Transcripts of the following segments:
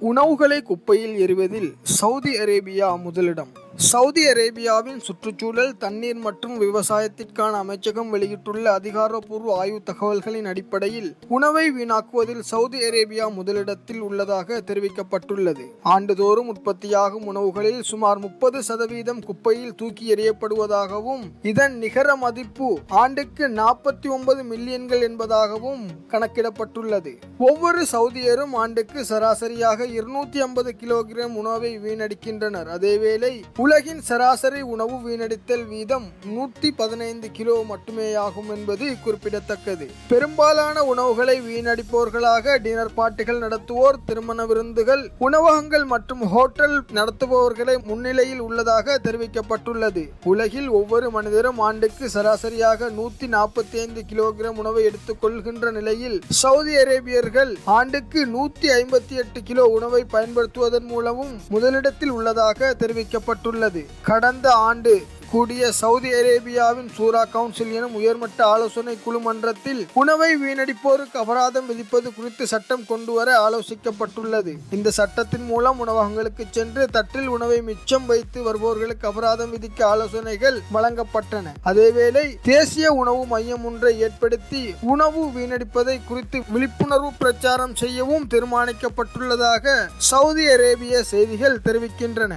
உணவுகளை குப்பையில் எறிவதில் சவுதி அரேபியா முதலிடம். சவுதி அரேபியாவின் சுற்றுச்சூழல் தண்ணீர் மற்றும் விவசாயத்திற்கான அமைச்சகம் வெளியிட்டுள்ள அதிகாரப்பூர்வ ஆய்வு தகவல்களின் அடிப்படையில் உணவை வீணாக்குவதில் சவுதி அரேபியா முதலிடத்தில் உள்ளதாக தெரிவிக்கப்பட்டுள்ளது. ஆண்டுதோறும் உற்பத்தியாகும் உணவுகளில் சுமார் முப்பது சதவீதம் குப்பையில் தூக்கி எறியப்படுவதாகவும் இதன் நிகர மதிப்பு ஆண்டுக்கு நாற்பத்தி ஒன்பது மில்லியன்கள் என்பதாகவும் கணக்கிடப்பட்டுள்ளது. ஒவ்வொரு சவுதியரும் ஆண்டுக்கு சராசரியாக இருநூத்தி ஐம்பது கிலோகிராம் உணவை வீணடிக்கின்றனர். அதேவேளை உலகின் சராசரி உணவு வீணடித்தல் வீதம் நூற்றி பதினைந்து கிலோ மட்டுமேயாகும் என்பது குறிப்பிடத்தக்கது. பெரும்பாலான உணவுகளை வீணடிப்பவர்களாக டினர் பார்ட்டிகள் நடத்துவோர் திருமண விருந்துகள் உணவகங்கள் மற்றும் ஹோட்டல் நடத்துபவர்களை முன்னிலையில் உள்ளதாக தெரிவிக்கப்பட்டுள்ளது. உலகில் ஒவ்வொரு மனிதரும் ஆண்டுக்கு சராசரியாக நூத்தி நாற்பத்தி ஐந்து கிலோகிராம் உணவை எடுத்துக்கொள்கின்ற நிலையில் சவுதி அரேபியர்கள் ஆண்டுக்கு நூத்தி ஐம்பத்தி எட்டு கிலோ உணவை பயன்படுத்துவதன் மூலமும் முதலிடத்தில் உள்ளதாக தெரிவிக்கப்பட்டுள்ளது. கடந்த ஆண்டு கூடிய சவுதி அரேபியாவின் சூரா கவுன்சில் எனும் உயர்மட்ட ஆலோசனை குழு மன்றத்தில் உணவை வீணடிப்போருக்கு அபராதம் விதிப்பது குறித்து சட்டம் கொண்டு வர ஆலோசிக்கப்பட்டுள்ளது. இந்த சட்டத்தின் மூலம் உணவகங்களுக்கு சென்று தட்டில் உணவை மிச்சம் வைத்து வருபவர்களுக்கு அபராதம் விதிக்க ஆலோசனைகள் வழங்கப்பட்டன. அதேவேளை தேசிய உணவு மையம் ஒன்றை ஏற்படுத்தி உணவு வீணடிப்பதை குறித்து விழிப்புணர்வு பிரச்சாரம் செய்யவும் தீர்மானிக்கப்பட்டுள்ளதாக சவுதி அரேபிய செய்திகள் தெரிவிக்கின்றன.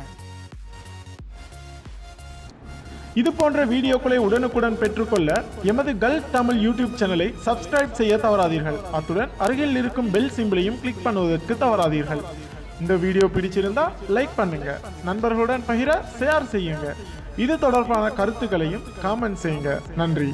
இது போன்ற வீடியோக்களை உடனுக்குடன் பெற்றுக்கொள்ள எமது கல் தமிழ் யூடியூப் சேனலை சப்ஸ்கிரைப் செய்ய தவறாதீர்கள். அத்துடன் அருகில் இருக்கும் பெல் சிம்பிளையும் கிளிக் பண்ணுவதற்கு தவறாதீர்கள். இந்த வீடியோ பிடிச்சிருந்தா லைக் பண்ணுங்க. நண்பர்களுடன் பகிர ஷேர் செய்யுங்க. இது தொடர்பான கருத்துக்களையும் காமெண்ட் செய்யுங்க. நன்றி.